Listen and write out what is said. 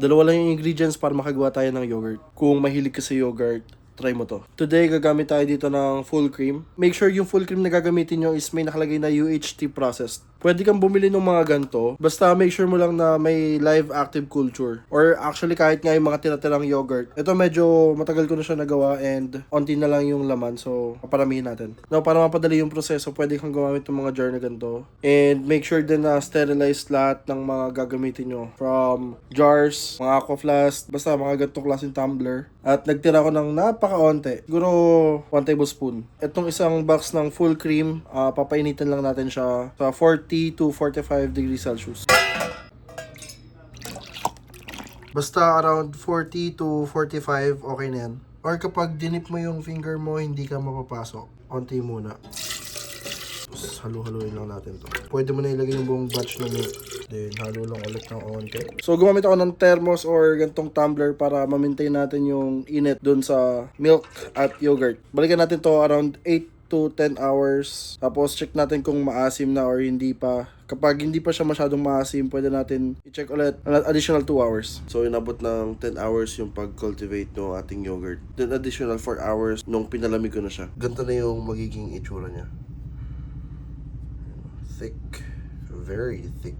Dalawa lang yung ingredients para makagawa tayo ng yogurt. Kung mahilig ka sa yogurt, try mo to. Today, gagamit tayo dito ng full cream. Make sure yung full cream na gagamitin nyo is may nakalagay na UHT processed. Pwede kang bumili ng mga ganito. Basta make sure mo lang na may live active culture. Or actually kahit nga yung mga tira-tirang yogurt. Ito medyo matagal ko na siya nagawa and onti na lang yung laman. So, paparamihin natin. Now, para mapadali yung proseso, pwede kang gumamit ng mga jar na ganito. And make sure din na sterilized lahat ng mga gagamitin nyo. From jars, mga aqua flask, basta mga ganitong klaseng tumbler. At nagtira ko ng napaka-onte. Siguro 1 tablespoon. Itong isang box ng full cream, ah, papainitan lang natin siya sa 40 to 45 degrees Celsius. Basta around 40 to 45, okay na yan. Or kapag dinip mo yung finger mo, hindi ka mapapasok. Onti muna. Tapos halu-haluin lang natin to. Pwede mo na ilagay yung buong batch na milk. Then, halo lang ulit ng onte. So, gumamit ako ng thermos or gantong tumbler para ma-maintain natin yung init dun sa milk at yogurt. Balikan natin to around 8 to 10 hours. Tapos, check natin kung maasim na or hindi pa. Kapag hindi pa siya masyadong maasim, pwede natin i-check ulit an additional 2 hours. So, inabot ng 10 hours yung pag-cultivate ng ating yogurt. Then, additional 4 hours nung pinalamig ko na siya. Ganito na yung magiging itsura niya. Thick. Very thick.